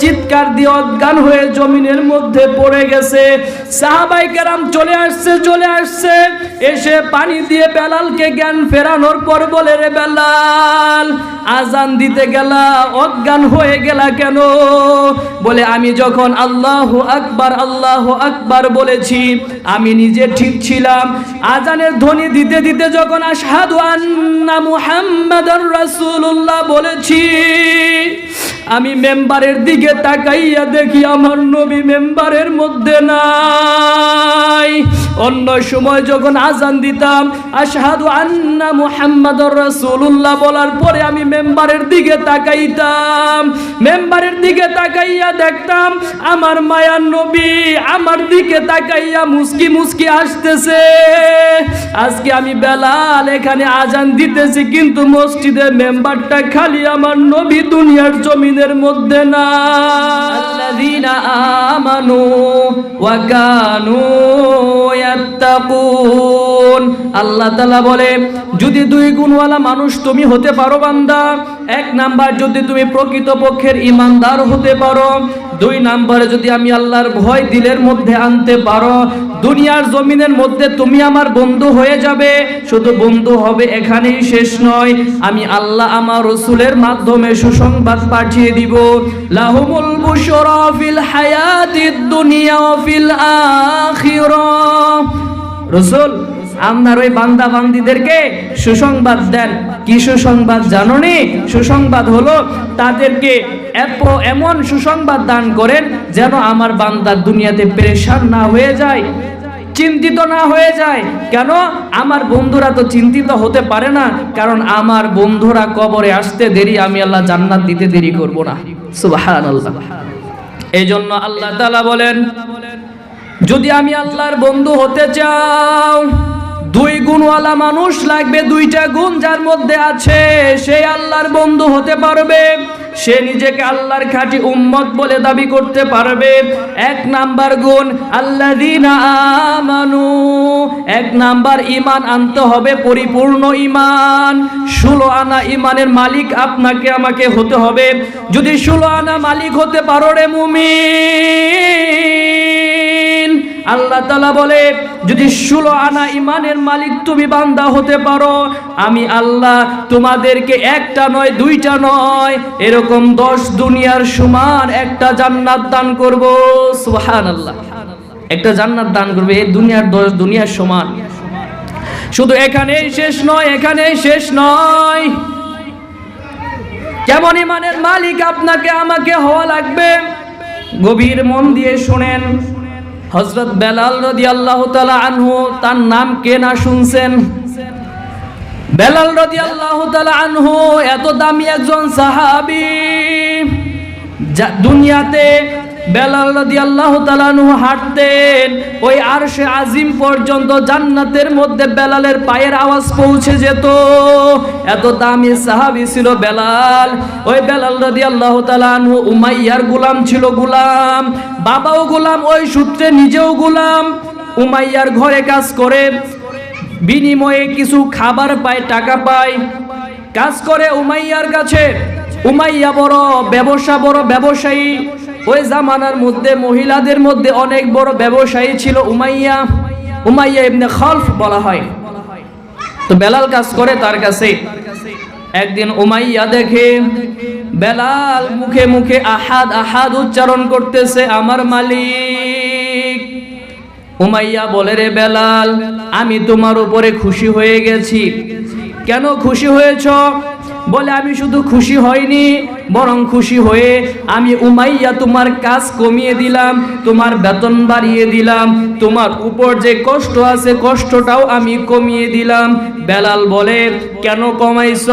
চিৎকার দিয়ে অজ্ঞান হয়ে জমিনের মধ্যে পড়ে গেছে। সাহাবাই কেরাম চলে আসছে চলে আসছে। এসে পানি দিয়ে বেলালকে জ্ঞান ফেরানোর পর বলে, রে বেলাল, আজান দিতে গেলা, অজ্ঞান হয়ে গেলা কেন? বলে, আমি যখন আল্লাহ আকবার আল্লাহ আকবার বলেছি, আমি নিজে ঠিক ছিলাম। আজানের ধ্বনি দিতে দিতে যখন আশহাদু আন্না মুহাম্মাদার রাসূলুল্লাহ বলেছি, আমি মেম্বারের দিকে তাকাইয়া দেখি আমার নবী মেম্বারের মধ্যে নাই। অন্য সময় যখন আজান দিতাম, আশহাদু আন্না মুহাম্মাদুর রাসূলুল্লাহ বলার পরে আমি মেম্বারের দিকে তাকাইতাম। মেম্বারের দিকে তাকাইয়া দেখতাম, আমার মায়ার নবী আমার দিকে তাকাইয়া মুস্কি মুস্কি আসতেছে আজকে আমি বেলাল এখানে আজান দিতেছি, কিন্তু মসজিদের মেম্বারটা খালি আমার নবী দুনিয়ার জমিনের মধ্যে না। আমানু ওয়া কানু ইয়াত্তাকুন। আল্লাহ তাআলা বলে, যদি দুই গুণওয়ালা মানুষ তুমি হতে পারো বান্দা এক নাম্বার যদি তুমি প্রকৃত পক্ষের ইমানদার হতে পারো, দুই নাম্বারে যদি আমি আল্লাহর ভয় দিলের মধ্যে আনতে পারো, দুনিয়ার জমিনের মধ্যে তুমি আমার বন্ধু হয়ে যাবে। শুধু বন্ধু হবে এখানেই শেষ নয়, আমি আল্লাহ আমার রসুলের মাধ্যমে সুসংবাদ পাঠিয়ে দিব। লাহুমুল বুশরা ফিল হায়াতিদ দুনিয়া ফিল আখিরাহ রসুল আপনার ওই বান্দা বান্দিদেরকে সুসংবাদ দেন। কি সুসংবাদ জানো নি? সুসংবাদ হলো তাদেরকে এপ- এমন সুসংবাদ দান করেন যেন আমার বান্দা দুনিয়াতে পেরেশান না হয়ে যায়, চিন্তিত না হয়ে যায়। কেন? আমার বন্ধুরা তো চিন্তিত হতে পারে না, কারণ আমার বন্ধুরা কবরে আসতে দেরি, আমি আল্লাহ জান্নাত দিতে দেরি করব না। সুবহানাল্লাহ। এই জন্য আল্লাহ তাআলা বলেন, যদি আমি আল্লাহর বন্ধু হতে চাও দুই গুণওয়ালা মানুষ লাগবে দুইটা গুণ যার মধ্যে আছে, সে আল্লাহর বন্ধু হতে পারবে, সে নিজেকে আল্লাহর খাঁটি উম্মত বলে দাবি করতে পারবে। এক নাম্বার গুণ, আল্লাযীনা আমানু। এক নাম্বার ইমান আনতে হবে, পরিপূর্ণ ইমান ষোলো আনা ইমানের মালিক আপনাকে, আমাকে হতে হবে। যদি ষোলো আনা মালিক হতে পারো রে মুমিন আল্লাহ তালা বলে, যদি ষোলো আনা ইমানের মালিক তুমি বান্দা হতে পারো, আমি আল্লাহ তোমাদেরকে একটা নয়, দুইটা নয়, এরকম দশ দুনিয়ার সমান একটা জান্নাত দান করব। সুহান আল্লাহ একটা জান্নাত দান করবে দুনিয়ার দশ দুনিয়ার সমান। শুধু এখানেই শেষ নয়, এখানেই শেষ নয়। কেমন ইমানের মালিক আপনাকে, আমাকে হওয়া লাগবে? গভীর মন দিয়ে শোনেন। হজরত বেলাল রদি আল্লাহ তালা আনহু তার নাম কে না শুনছেন? বেলাল রদি আল্লাহ তালা আনহু এত দামি একজন সাহাবি দুনিয়াতে বেলাল রদি আল্লাহ তালানহু হাঁটতেন। ওই আরশে আজিম পর্যন্ত জান্নাতের মধ্যে বেলালের পায়ের আওয়াজ পৌঁছে যেত। এত দামি সাহাবি ছিল বেলাল। ওই বেলাল রদি আল্লাহ তালানহু উমাইয়ার গুলাম ছিল গুলাম। বাবাও গুলাম, ওই সূত্রে নিজেও গুলাম। উমাইয়ার ঘরে কাজ করে, বিনিময়ে কিছু খাবার পায়, টাকা পায়। কাজ করে উমাইয়ার কাছে। উমাইয়া বড় ব্যবসা, বড় ব্যবসায়ী। ওই জামানার মধ্যে মহিলাদের মধ্যে অনেক বড় ব্যবসায়ী ছিল উমাইয়া উমাইয়া ইবনে খলফ বলা হয়। তো বেলাল কাজ করে তার কাছে। একদিন উমাইয়া দেখে, বেলাল মুখে মুখে আহাদ আহাদ উচ্চারণ করতেছে, আমার মালিক। উমাইয়া বলে, রে বেলাল, আমি তোমার উপরে খুশি হয়ে গেছি। কেন খুশি হয়েছ? বলে, আমি শুধু খুশি হইনি, বরং খুশি হয়ে আমি উমাইয়া তোমার কাজ কমিয়ে দিলাম, তোমার বেতন বাড়িয়ে দিলাম, তোমার উপর যে কষ্ট আছে, কষ্টটাও আমি কমিয়ে দিলাম। বেলাল বলে, কেন কমাইছ?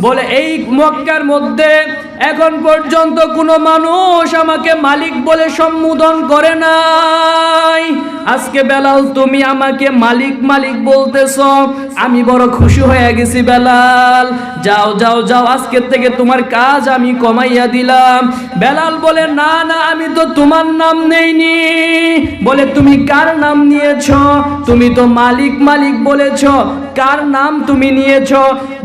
বলে, এই মক্কার মধ্যে এখন পর্যন্ত কোনো মানুষ আমাকে মালিক বলে সম্বোধন করে নাই। আজকে বেলাল, তুমি আমাকে মালিক মালিক বলতেছ। আমি বড় খুশি হয়ে গেছি বেলাল। যাও যাও যাও, আজকের থেকে তোমার কাজ আমি কমাইয়া দিলাম। বেলাল বলে, না না, আমি তো তোমার নাম নেইনি। বলে, তুমি কার নাম নিয়েছ? তুমি তো মালিক মালিক বলেছ। কার নাম তুমি নিয়েছ?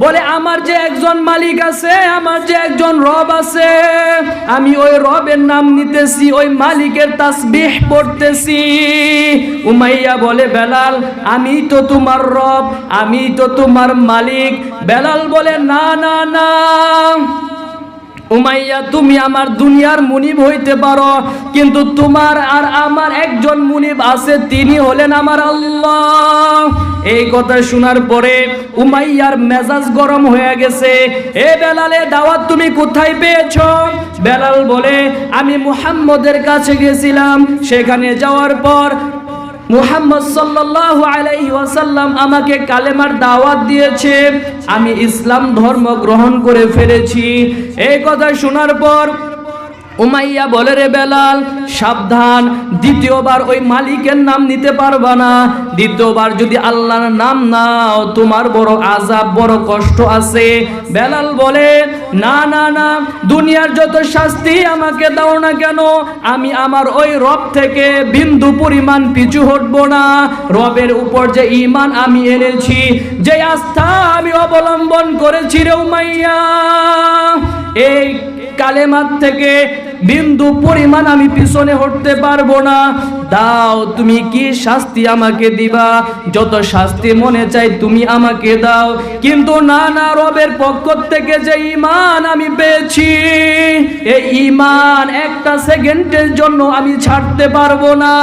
বলে, আমার যে একজন মালিক আছে, আমার যে একজন রব রব আছে। আমি ওই রবের নাম নিতেছি, ওই মালিকের তাসবিহ পড়তেছি। উমাইয়া বলে, বেলাল, আমি তো তোমার রব, আমি তো তোমার মালিক। বেলাল বলে, না না না। উমাইয়া, তুমি আমার দুনিয়ার মুনিব হইতে পারো, কিন্তু তোমার আর আমার একজন মুনিব আছে, তিনি হলেন আমার আল্লাহ। এই কথা শোনার পরে উমাইয়ার মেজাজ গরম হয়ে গেছে। এ বেলালে দাওয়াত তুমি কোথায় পেয়েছ? বেলাল বলে, আমি মুহাম্মদের কাছে গেছিলাম। সেখানে যাওয়ার পর মুহাম্মদ সাল্লাল্লাহু আলাইহি ওয়াসাল্লাম আমাকে কালেমার দাওয়াত দিয়েছে, আমি ইসলাম ধর্ম গ্রহণ করে ফেলেছি। এই কথা শোনার পর উমাইয়া বলে, রে বেলাল, সাবধান। দ্বিতীয়বার ওই মালিকের নাম নিতে পারবা না। দ্বিতীয়বার যদি আল্লাহর নাম নাও, তোমার বড় আজাব বড় কষ্ট আছে। বেলাল বলে, না না না, দুনিয়ার যত শাস্তি আমাকে দাও না কেন, আমি আমার ওই রব থেকে বিন্দু পরিমাণ পিছু হটব না। রবের উপর যে ইমান আমি এনেছি, যে আস্থা আমি অবলম্বন করেছি রে উমাইয়া, এই কালেমার থেকে বিন্দু পরিমাণ আমি পিছনে হটতে পারব না। দাও, তুমি কি শাস্তি আমাকে দিবা? যত শাস্তি মনে চাই তুমি আমাকে দাও। কিন্তু না না রবের পক্ষ থেকে যে ইমান আমি পেয়েছি, এই ইমান একটা সেকেন্ডের জন্য আমি ছাড়তে পারব না।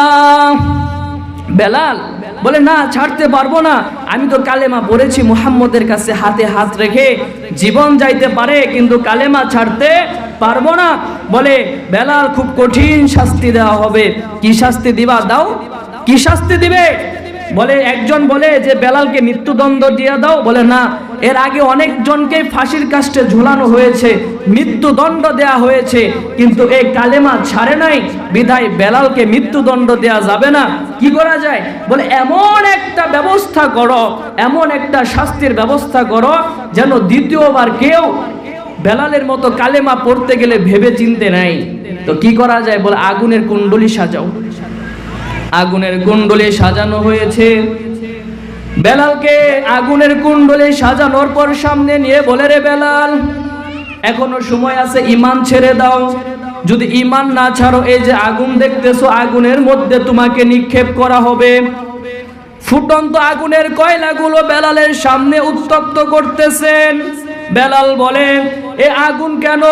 বেলাল বলে, না, ছাড়তে পারব না। আমি তো কালেমা পড়েছি মুহাম্মদের কাছে হাতে হাত রেখে। জীবন যাইতে পারে, কিন্তু কালেমা ছাড়তে পারব না। বলে, বেলাল, খুব কঠিন শাস্তি দেওয়া হবে। কি শাস্তি দিবা? দাও। কি শাস্তি দিবে? বলে, একজন বলে যে, বেলালকে মৃত্যুদণ্ড দিয়ে দাও। বলে, না এর আগে অনেকজনকে ফাঁসির কাস্টে ঝুলানো হয়েছে, মৃত্যুদণ্ড দেয়া হয়েছে, কিন্তু এই কালেমা ছাড়ে নাই, বিধায় বেলালকে মৃত্যুদণ্ড দেয়া যাবে না। কি করা যায়? বলে, এমন একটা ব্যবস্থা করো, এমন একটা শাস্তির ব্যবস্থা করো, যেন দ্বিতীয়বার কেউ বেলালের মতো কালেমা পড়তে গেলে ভেবে চিনতে নাই। তো কি করা যায়? বলে, আগুনের কুণ্ডলি সাজাও। আগুনের কুণ্ডলে সাজানো হয়েছে। বেলালকে আগুনের কুণ্ডলে সাজানোর পর সামনে নিয়ে বলে, রে বেলাল, এখনও সময় আছে ইমান ছেড়ে দাও। যদি ইমান না ছাড়ো, এই যে আগুন দেখতেছো, আগুনের মধ্যে তোমাকে নিক্ষেপ করা হবে। ফুটন্ত আগুনের কয়লাগুলো বেলালের সামনে উত্তপ্ত করতেছেন। বেলাল বলে এ আগুন কেন?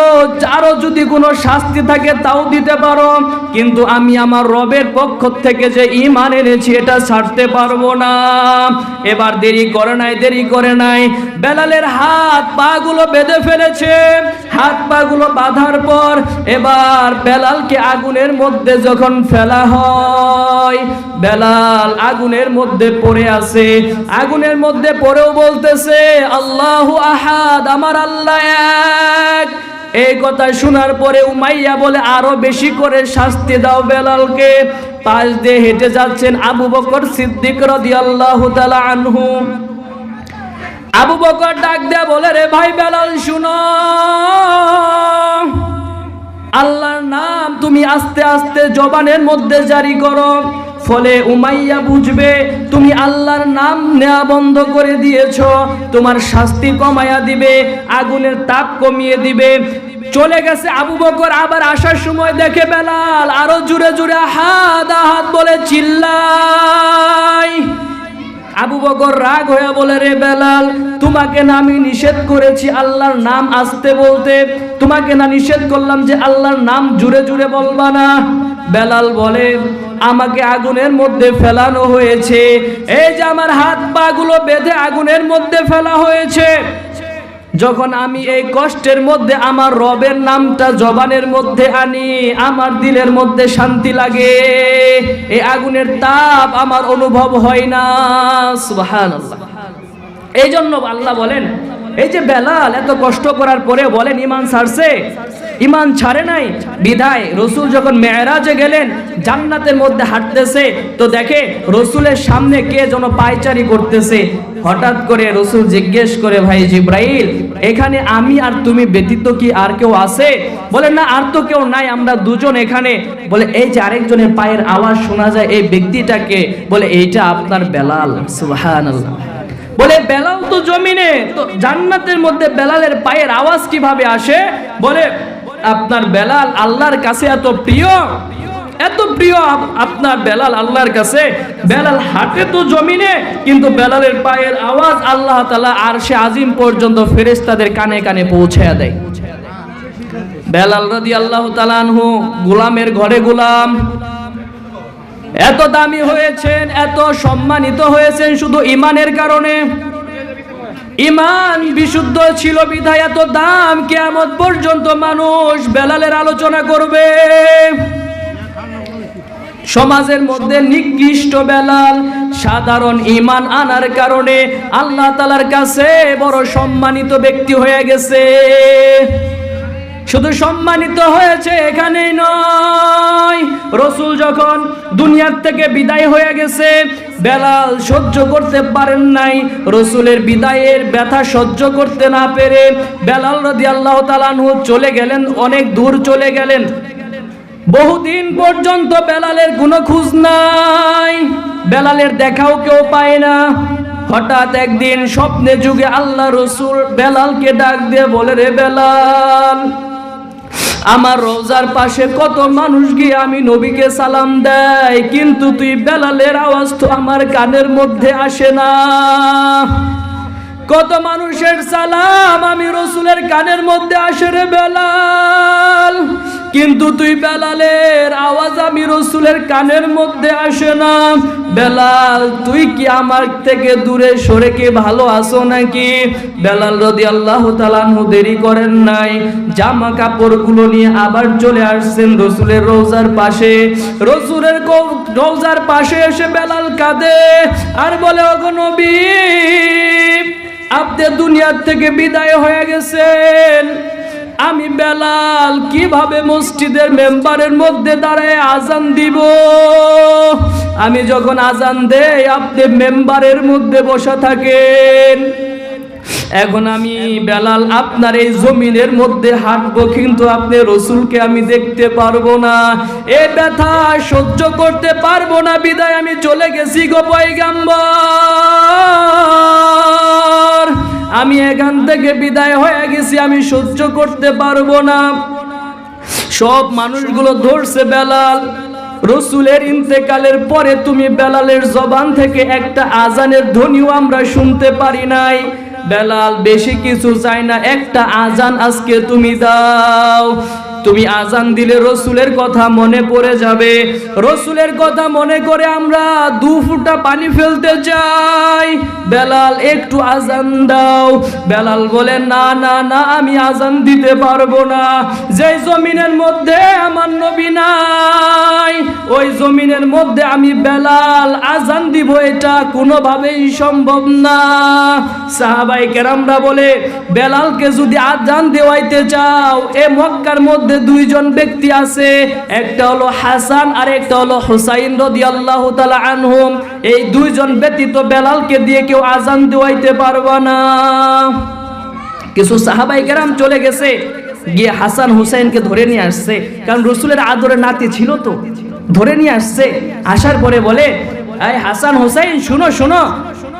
আরও যদি কোনো শাস্তি থাকে তাও দিতে পারো। কিন্তু আমি আমার রবের পক্ষ থেকে যে ইমান এনেছি, এটা ছাড়তে পারব না। এবার দেরি করে নাই, দেরি করে নাই। বেলালের হাত পা গুলো বেঁধে ফেলেছে। হাত পা গুলো বাঁধার পর এবার বেলালকে আগুনের মধ্যে যখন ফেলা হয়, বেলাল আগুনের মধ্যে পড়ে আছে। আগুনের মধ্যে পড়েও বলতেছে, আল্লাহু আহাদ, আমার আল্লাহ এক এই কথা শোনার পরে উমাইয়া বলে, আরও বেশি করে শাস্তি দাও বেলালকে। পাশ দিয়ে হেঁটে যাচ্ছেন আবু বকর সিদ্দিক রাদিয়াল্লাহু তাআলা আনহু। আবু বকর ডাক দেয়া বলে, রে ভাই বেলাল, শুনো। আল্লাহর নাম তুমি আস্তে আস্তে জবানের মধ্যে জারি করো। ফলে উমাইয়া বুঝবে, তুমি আল্লাহর নাম নেওয়া বন্ধ করে দিয়েছ, তোমার শাস্তি কমায়া দিবে, আগুনের তাপ কমিয়ে দিবে। চলে গেছে আবু বকর, আবার আসার সময় দেখে বেলাল আরও জুড়ে জুড়ে হাত হাত বলে, চিল্লাই। আবু বকর রাগ হয়ে বলে, রে বেলাল, তোমাকে না আমি নিষেধ করেছি আল্লাহর নাম আসতে বলতে। তোমাকে না নিষেধ করলাম যে আল্লাহর নাম জুড়ে জুড়ে বলবা না। বেলাল বলে আমাকে আগুনের মধ্যে ফেলানো হয়েছে। এই যে আমার হাত পা গুলো বেঁধে আগুনের মধ্যে ফেলা হয়েছে। যখন আমি এই কষ্টের মধ্যে আমার রবের নামটা জবানের মধ্যে আনি, আমার দিলের মধ্যে শান্তি লাগে। এই আগুনের তাপ আমার অনুভব হয় না। সুবহানাল্লাহ। এই জন্য আল্লাহ বলেন এই যে বেলাল এত কষ্ট করার পরে বলেন, ইমান ছাড়ছে ইমান ছাড়ে নাই। বিধায় রসুল যখন মেয়েরাজে গেলেন, জান্নাতের মধ্যে হাঁটতেছে, তো দেখে রসুলের সামনে কে যেন পায়চারি করতেছে। হঠাৎ করে রসুল জিজ্ঞেস করে, ভাই জিব্রাইল, এখানে আমি আর তুমি ব্যতীত কি আর কেউ আছে? বলে, না, আর তো কেউ নাই, আমরা দুজন এখানে। বলে, এই যে আরেকজনের পায়ের আওয়াজ শোনা যায়, এই ব্যক্তিটাকে। বলে, এইটা আপনার বেলাল। সুবহানাল্লাহ। বলে, বেলাল তো জমিনে, তো জান্নাতের মধ্যে বেলালের পায়ের আওয়াজ কীভাবে আসে? বলে, আপনার বেলাল আল্লাহর কাছে এত প্রিয় এত প্রিয় আপনার বেলাল আল্লাহর কাছে। বেলাল হাঁটে তো জমিনে, কিন্তু বেলালের পায়ের আওয়াজ আল্লাহ তালা আর সে আজিম পর্যন্ত ফেরেস্তাদের কানে কানে পৌঁছে দেয়। বেলাল রদি আল্লাহ তালানহু গোলামের ঘরে গোলাম। এত দামি হয়েছেন, এত সম্মানিত হয়েছেন শুধু ইমানের কারণে। ইমান বিশুদ্ধ ছিল বিধায় এত দাম কেয়ামত পর্যন্ত মানুষ বেলালের আলোচনা করবে। সমাজের মধ্যে নিকৃষ্ট বেলাল, সাধারণ ইমান আনার কারণে আল্লাহ তালার কাছে বড় সম্মানিত ব্যক্তি হয়ে গেছে। শুধু সম্মানিত হয়েছে এখানেই নয়। রসুল যখন দুনিয়ার থেকে বিদায় হয়ে গেছে, বেলাল সহ্য করতে পারেন নাই, রসুলের বিদায়ের ব্যথা সহ্য করতে না পেরে বেলাল রদি আল্লাহ তালানহু চলে গেলেন, অনেক দূর চলে গেলেন। বহুদিন পর্যন্ত বেলালের কোনো খোঁজ নাই, বেলালের দেখাও কেউ পায় না। হঠাৎ একদিন স্বপ্নে যুগে আল্লাহ রসুল বেলালকে ডাক দিয়ে বলে, রে বেলাল আমার রোজার পাশে কত মানুষ গিয়ে আমি নবীকে সালাম দেয়, কিন্তু তুই বেলালের আওয়াজ তো আমার কানের মধ্যে আসে না। কত মানুষের সালাম আমি রসুলের কানের মধ্যে আসে রে বেলাল। কিন্তু তুই বেলালের আওয়াজ আমি রসুলের কানের মধ্যে আসে না। বেলাল, তুই কি আমার থেকে দূরে সরে কি ভালো আছো নাকি? বেলাল রদি আল্লাহ তালানহু দেরি করেন নাই। জামা কাপড়গুলো নিয়ে আবার চলে আসছেন রসুলের রোজার পাশে। রসুলের রোজার পাশে এসে বেলাল কাঁদে আর বলে, ওগো নবী, আপনি দুনিয়ার থেকে বিদায় হয়ে গেছেন। আমি বেলাল, কীভাবে মসজিদের মেম্বারের মধ্যে দাঁড়ায় আজান দিব? আমি যখন আজান দেই, আপনি মেম্বারের মধ্যে বসা থাকেন। এখন আমি বেলাল, আপনার এই জমিনের মধ্যে হাঁটবো, কিন্তু আপনি রসুলকে আমি দেখতে পারব না। এ ব্যথা সহ্য করতে পারব না, বিদায় আমি চলে গেছি গো পয়গাম্বর। আমি এখান থেকে বিদায় হয়ে গেছি, আমি সহ্য করতে পারব না। সব মানুষগুলো ধরছে বেলাল। রসুলের ইন্তেকালের পরে তুমি বেলালের জবান থেকে একটা আজানের ধ্বনিও আমরা শুনতে পারি নাই। বেলাল বেশি কিছু চাই না, একটা আজান আজকে তুমি দাও। তুমি আজান দিলে রসুলের কথা মনে পড়ে যাবে। রসুলের কথা মনে করে আমরা দু ফুটা পানি ফেলতে চাই বেলাল, একটু আজান দাও। বেলাল বলে, না না না, আমি আজান দিতে পারব না। যে জমিনের মধ্যে আমার নবী নাই, ওই জমিনের মধ্যে আমি বেলাল আজান দিব, এটা কোনোভাবেই সম্ভব না। সাহাবাই কেরামরা বলে, বেলালকে যদি আজান দেওয়াইতে চাও, এ মক্কার মধ্যে দুইজন ব্যক্তি আছে, একটা হলো হাসান আর একটা হলো হুসাইন রাদিয়াল্লাহু তাআলা আনহুম। এই দুইজন ব্যতীত বেলালকে দিয়ে কেউ আজান দেওয়াইতে পারবে না। কিছু সাহাবাই কেরাম চলে গেছে, গিয়ে হাসান হুসাইনকে ধরে নিয়ে আসছে। কারণ রসুলের আদরে নাতি ছিল তো, ধরে নিয়ে আসছে। আসার পরে বলে, এই হাসান হুসাইন, শুনো শুনো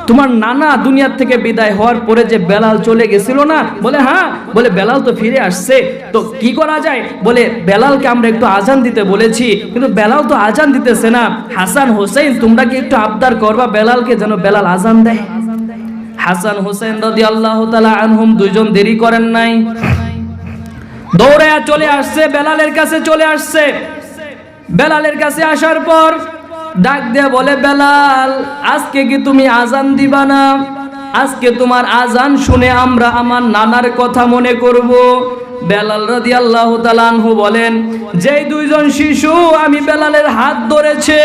তোমার নানা দুনিয়ার থেকে বিদায় হওয়ার পরে যে বেলাল চলে গেছিল না? বলে হ্যাঁ। বলে, বেলাল তো ফিরে আসছে। তো কি করা যায়? বলে, বেলালকে আমরা একটু আজান দিতে বলেছি। কিন্তু বেলাল তো আজান দিতেছে না। হাসান হোসেন, তোমরা কি একটু আবদার করবা বেলালকে যেন বেলাল আজান দেয়? হাসান হোসেন রদি আল্লাহ তালা আনহুম, দুইজন দেরি করেন নাই। দৌড়ে চলে আসছে, বেলালের কাছে চলে আসছে। বেলালের কাছে আসার পর ডাক দিয়ে বলে, বেলাল, আজকে কি তুমি আজান দিবা না? আজকে তোমার আজান শুনে আমরা আমার নানার কথা মনে করব। বেলাল রাদি আল্লাহ তালানহু বলেন, যেই দুইজন শিশু আমি বেলালের হাত ধরেছে,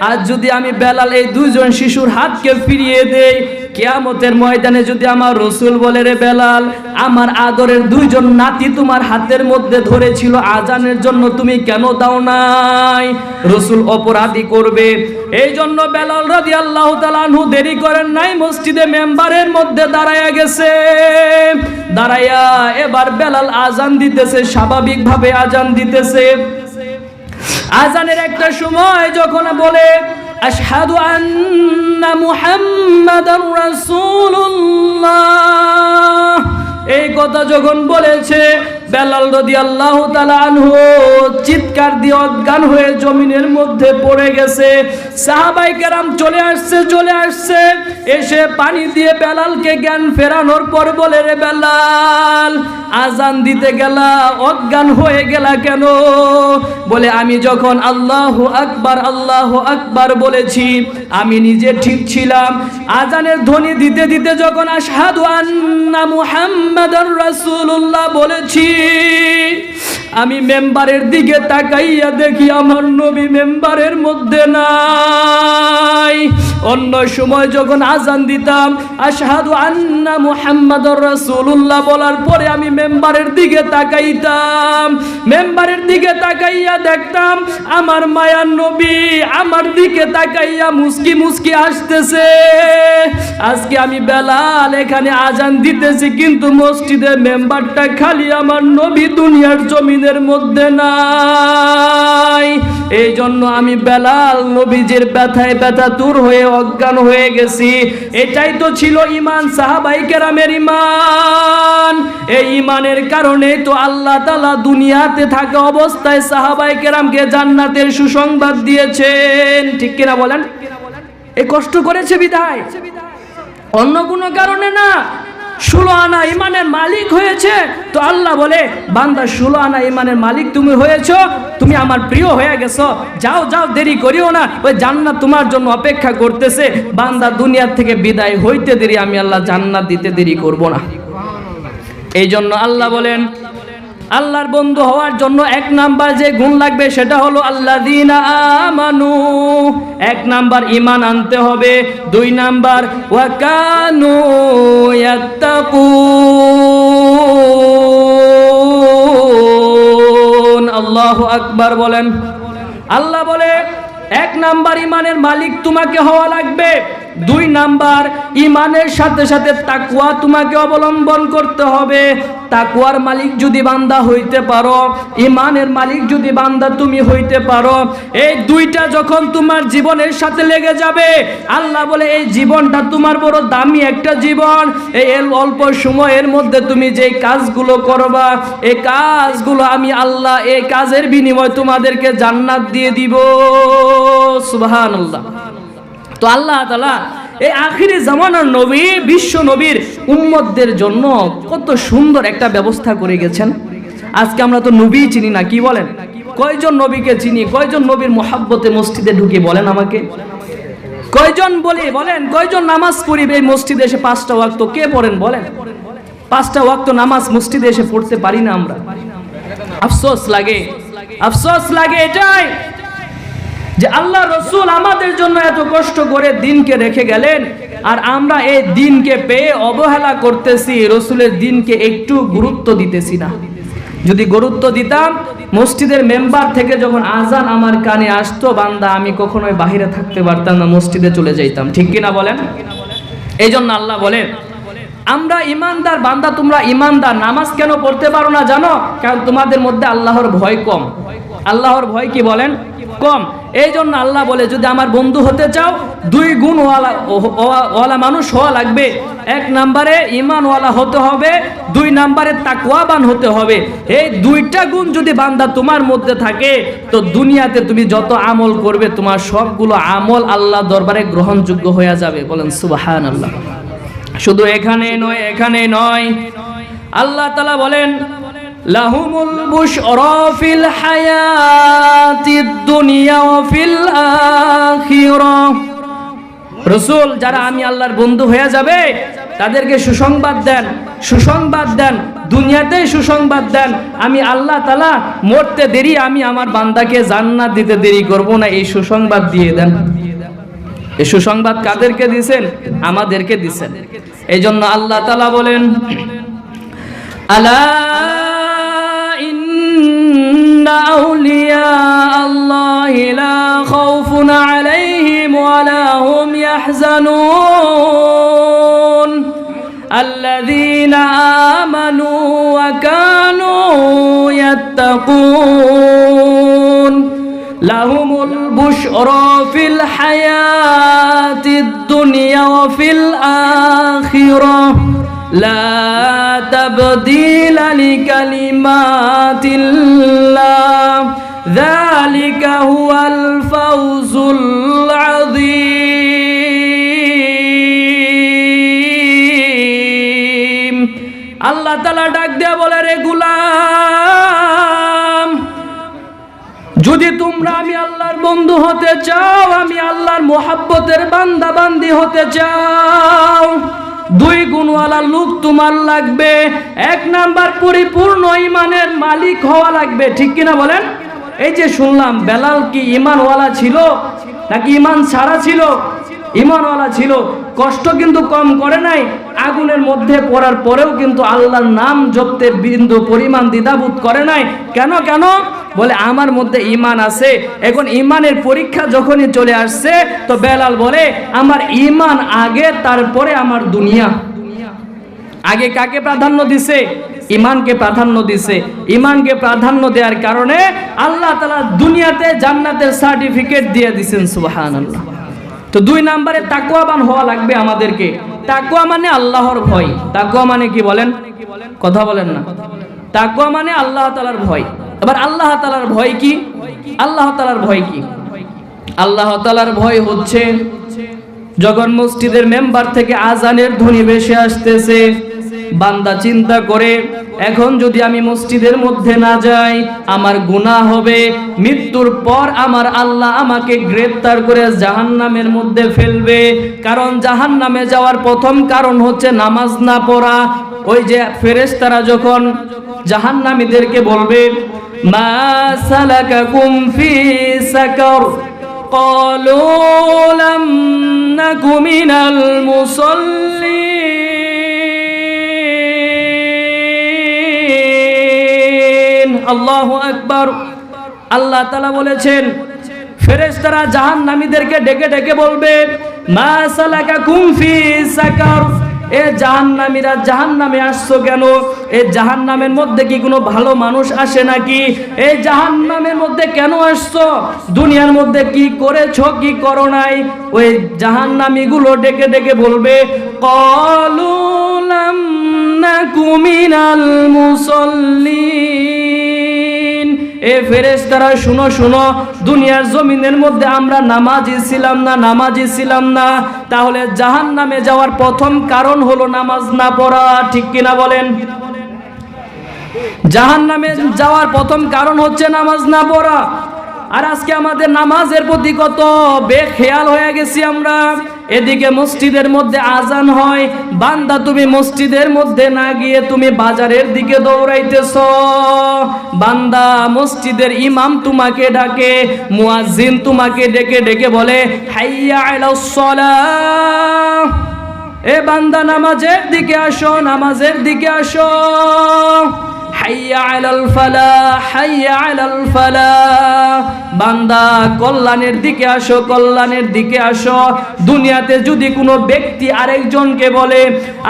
আর যদি আমি বেলাল এই দুইজন শিশুর হাতকে ফিরিয়ে দেই কেয়ামতের ময়দানে যদি আমার রসুল বলে, রে বেলাল, আমার আদরের দুইজন নাতি তোমার হাতের মধ্যে ধরেছিল আজানের জন্য, তুমি কেন দাও নাই? রসুল অপরাধী করবে। এই জন্য বেলাল রাদি আল্লাহ তালানহু দেরি করেন নাই, মসজিদে মেম্বারের মধ্যে দাঁড়ায়া গেছে। দাঁড়াইয়া এবার বেলাল আজান দিতেছে, স্বাভাবিকভাবে আজান দিতেছে। আজানের একটা সময় যখন বলে আশহাদু আন্না মুহাম্মাদার রাসূলুল্লাহ। এই কথা যখন বলেছে, বেলাল রাদিয়াল্লাহু তাআলা আনহু চিৎকার দিয়ে অজ্ঞান হয়ে জমিনের মধ্যে পড়ে গেছে। সাহাবাই কেরাম চলে আসছে চলে আসছে। এসে পানি দিয়ে বেলালকে জ্ঞান ফেরানোর পর বলে, রে বেলাল আজান দিতে গেলা, অজ্ঞান হয়ে গেলা কেন? বলে, আমি যখন আল্লাহ আকবার আল্লাহ আকবার বলেছি, আমি নিজে ঠিক ছিলাম। আজানের ধ্বনি দিতে দিতে যখন আশহাদু আন্না মুহাম্মাদার রাসূলুল্লাহ বলেছি, আমি মেম্বারের দিকে তাকাইয়া দেখি আমার নবী মেম্বারের মধ্যে নাই। অন্য সময় যখন আজান দিতাম, আশহাদু আন্না মুহাম্মাদুর রাসূলুল্লাহ বলার পরে আমি মেম্বারের দিকে তাকাইতাম। দিকে তাকাইয়া দেখতাম, আমার মায়ার নবী আমার দিকে তাকাইয়া মুস্কি মুস্কি আসতেছে আজকে আমি বেলাল এখানে আজান দিতেছি, কিন্তু মসজিদের মেম্বারটা খালি আমার নবী দুনিয়ার জমিনের মধ্যে নাই। এই জন্য আমি বেলাল নবীজির ব্যথায় ব্যথা দূর হয়ে অজ্ঞান হয়ে গেছি। এটাই তো ছিল ইমান সাহাবাই কেরামের ইমান এই ইমানের কারণে তো আল্লাহ তালা দুনিয়াতে থাকা অবস্থায় সাহাবাই কেরামকে জান্নাতের সুসংবাদ দিয়েছেন। ঠিক কিনা বলেন? এ কষ্ট করেছে বিদায়। অন্য কোনো কারণে না। ষোলো আনা ইমানের মালিক হয়েছে। তো আল্লাহ বলে, বান্দা, ষোলো আনা ইমানের মালিক তুমি হয়েছ, তুমি আমার প্রিয় হয়ে গেছো। যাও যাও, দেরি করিও না। ওই জান্নাত তোমার জন্য অপেক্ষা করতেছে। বান্দা, দুনিয়ার থেকে বিদায় হইতে দেরি, আমি আল্লাহ জান্নাত দিতে দেরি করব না। এই জন্য আল্লাহ বলেন আল্লাহর বন্ধু হওয়ার জন্য এক নাম্বার যে গুণ লাগবে সেটা হলো আল্লাহ আমানু। এক নাম্বার ইমান আনতে হবে, দুই নাম্বার ওয়াকানু আল্লাহু আকবার বলেন। আল্লাহ বলে, এক নাম্বার ইমানের মালিক তোমাকে হওয়া লাগবে। দুই নাম্বার, ইমানের সাথে সাথে তাকুয়া তোমাকে অবলম্বন করতে হবে। তাকুয়ার মালিক যদি বান্দা হইতে পারো, ইমানের মালিক যদি বান্দা তুমি হইতে পারো, এই দুইটা যখন তোমার জীবনের সাথে লেগে যাবে, আল্লাহ বলে, এই জীবনটা তোমার বড় দামি একটা জীবন। এই অল্প সময়ের মধ্যে তুমি যে কাজগুলো করবা, এই কাজগুলো আমি আল্লাহ, এই কাজের বিনিময় তোমাদেরকে জান্নাত দিয়ে দিব। সুবহান আল্লাহ তো আল্লাহ তালা এই আখিরি জামানার নবী, বিশ্ব নবীর উম্মতদের জন্য কত সুন্দর একটা ব্যবস্থা করে গেছেন। আজকে আমরা তো নবী চিনি না, কি বলেন? কয়জন নবীকে চিনি? কয়জন নবীর মোহাব্বতে মসজিদে ঢুকে বলেন আমাকে? কয়জন বলি, বলেন, কয়জন নামাজ পড়িবে এই মসজিদে এসে পাঁচটা ওয়াক্ত? কে পড়েন, বলেন? পাঁচটা ওয়াক্ত নামাজ মসজিদে এসে পড়তে পারি না আমরা। আফসোস লাগে। আফসোস লাগে এটাই। যে আল্লাহ রসুল আমাদের জন্য এত কষ্ট করে দিনকে রেখে গেলেন, আর আমরা এই দিনকে পেয়ে অবহেলা করতেছি, রসুলের দিনকে একটু গুরুত্ব দিতেছি না। যদি গুরুত্ব দিতাম, মসজিদের মেম্বার থেকে যখন আজান আমার কানে আসতো, বান্দা, আমি কখনোই বাহিরে থাকতে পারতাম না, মসজিদে চলে যাইতাম। ঠিক কিনা বলেন? এই জন্য আল্লাহ বলেন, আমরা ইমানদার, বান্দা, তোমরা ইমানদার, নামাজ কেন পড়তে পারো না জানো? কারণ তোমাদের মধ্যে আল্লাহর ভয় কম। আল্লাহর ভয় কি বলেন? কম। এই জন্য আল্লাহ বলে, যদি আমার বন্ধু হতে চাও, দুই গুণ ওয়ালা ওয়ালা মানুষ হওয়া লাগবে। এক নাম্বারে ইমানওয়ালা হতে হবে, দুই নাম্বারে তাকওয়াবান হতে হবে। এই দুইটা গুণ যদি বান্দা তোমার মধ্যে থাকে, তো দুনিয়াতে তুমি যত আমল করবে, তোমার সবগুলো আমল আল্লাহ দরবারে গ্রহণযোগ্য হয়ে যাবে। বলেন সুবাহান আল্লাহ শুধু এখানে নয় এখানে নয়। আল্লাহ তালা বলেন লাহুমুল বুশরা ফিল হায়াতিদ দুনিয়া ওয়া ফিল আখিরাহ রসুল, যারা আমি আল্লাহর বন্ধু হয়ে যাবে, তাদেরকে সুসংবাদ দেন সুসংবাদ দেন, দুনিয়াতেই সুসংবাদ দেন। আমি আল্লাহ তালা মরতে দেরি, আমি আমার বান্দাকে জান্নাত দিতে দেরি করব না, এই সুসংবাদ দিয়ে দেন। এই সুসংবাদ কাদেরকে দিছেন? আমাদেরকে দিছেন। এই জন্য আল্লাহ তালা বলেন, আলা لهم البشرى في الحياة الدنيا وفي الآخرة لا تبديل لكلمات الله ذلك هو الفوز العظيم আল্লাহ তালা ডাক দেয়া বলে রে তোমরা আমি আল্লাহর বন্ধু হতে চাও, আমি আল্লাহর মোহাব্বতের বান্দা বান্দি হতে চাও। দুই গুণওয়ালা লোক তোমার লাগবে, এক নাম্বার পরিপূর্ণ ইমানের মালিক হওয়া লাগবে, ঠিক কিনা বলেন? এই যে শুনলাম, বেলাল কি ইমানওয়ালা ছিল নাকি ইমান ছাড়া ছিল? ইমানওয়ালা ছিল, কষ্ট কিন্তু কম করে নাই, আগুনের মধ্যে পড়ার পরেও কিন্তু আল্লাহর নাম জপতে বিন্দু পরিমাণ দ্বিধাবোধ করে নাই। কেন কেন? বলে, আমার মধ্যে ইমান আছে। এখন ইমানের পরীক্ষা যখনই চলে আসছে, তো বেলাল বলে, আমার ইমান আগে, তারপরে আমার দুনিয়া। আগে কাকে প্রাধান্য দিছে? ইমানকে প্রাধান্য দিছে। ইমানকে প্রাধান্য দেওয়ার কারণে আল্লাহ তালা দুনিয়াতে জান্নাতের সার্টিফিকেট দিয়ে দিছেন সুবাহান তো দুই নাম্বারে তাকুয়াবান হওয়া লাগবে আমাদেরকে। তাকুয়া মানে আল্লাহর ভয়। তাকুয়া মানে কি বলেন? কথা বলেন না। তাকুয়া মানে আল্লাহ তালার ভয়। এবার আল্লাহ তালার ভয় কি? আল্লাহ তালার ভয় কি? আল্লাহ তালার ভয় হচ্ছে যখন মসজিদের মেম্বার থেকে আজানের ধ্বনি ভেসে আসতেছে, বান্দা চিন্তা করে, এখন যদি আমি মসজিদের মধ্যে না যাই, আমার গুনাহ হবে। মৃত্যুর পর আমার আল্লাহ আমাকে গ্রেফতার করে জাহান্নামের মধ্যে ফেলবে। কারণ জাহান্নামে যাওয়ার প্রথম কারণ হচ্ছে নামাজ না পড়া ওই যে ফেরেশতারা যখন জাহান্নামীদেরকে বলবে মা সালাকাকুম ফি সাকার قالوا لم نك من المصلين الله أكبر আল্লাহ তালা বলেছেন ফেরেশতারা জাহান্নামীদেরকে ডেকে ডেকে বলবে মা সালাকা কুমফি সাকার এ জাহান্নামীরা জাহান্নামে আসছো কেন? এই জাহান্নামের মধ্যে কি কোনো ভালো মানুষ আসে নাকি? এই জাহান্নামের মধ্যে কেন আসছো? দুনিয়ার মধ্যে কি করেছ, কি করো নাই? ওই জাহান্নামীগুলো ডেকে ডেকে বলবে কলুলাম না কুমিনাল মুসল্লিন। এ ফেরেশতারা, শুনো শুনো, দুনিয়ার জমিনের মধ্যে আমরা নামাজি ছিলাম না, নামাজি ছিলাম না। তাহলে জাহান নামে যাওয়ার প্রথম কারণ হলো নামাজ না পড়া, ঠিক কিনা বলেন? জাহান নামে যাওয়ার প্রথম কারণ হচ্ছে নামাজ না পড়া। আর আজকে আমাদের নামাজের প্রতি কত বেখেয়াল হয়ে গেছি আমরা। এদিকে মসজিদের মধ্যে আজান হয়, বান্দা তুমি মসজিদের মধ্যে না গিয়ে তুমি বাজারের দিকে দৌড়াইতেছ। বান্দা মসজিদের ইমাম তোমাকে ডাকে, মুয়াজ্জিন তোমাকে ডেকে ডেকে বলে, হাইয়া এ বান্দা, নামাজের দিকে আসো, নামাজের দিকে আসো। বান্দা, কল্যাণের দিকে আসো, কল্যাণের দিকে আসো। দুনিয়াতে যদি কোনো ব্যক্তি আরেকজনকে বলে,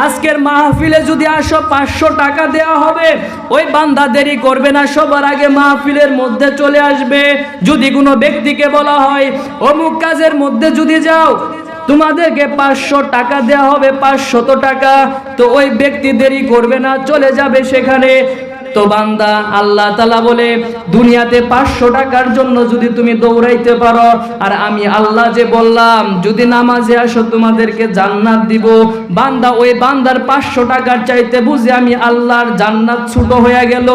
আজকের মাহফিলে যদি আসো, পাঁচশো টাকা দেওয়া হবে, ওই বান্দা দেরি করবে না, সবার আগে মাহফিলের মধ্যে চলে আসবে। যদি কোনো ব্যক্তিকে বলা হয়, অমুক কাজের মধ্যে যদি যাও, তোমাদেরকে পাঁচশো টাকা দেওয়া হবে, পাঁচশত টাকা, তো ওই ব্যক্তি দেরি করবে না, চলে যাবে সেখানে। তো বান্দা, আল্লাহ তালা বলে, দুনিয়াতে পাঁচশো টাকার জন্য যদি তুমি দৌড়াইতে পারো, আর আমি আল্লাহ যে বললাম, যদি নামাজে আসো তোমাদেরকে জান্নাত দিব। বান্দা, ওই বান্দার পাঁচশো টাকার চাইতে বুঝে আমি আল্লাহর জান্নাত ছোট হয়ে গেল।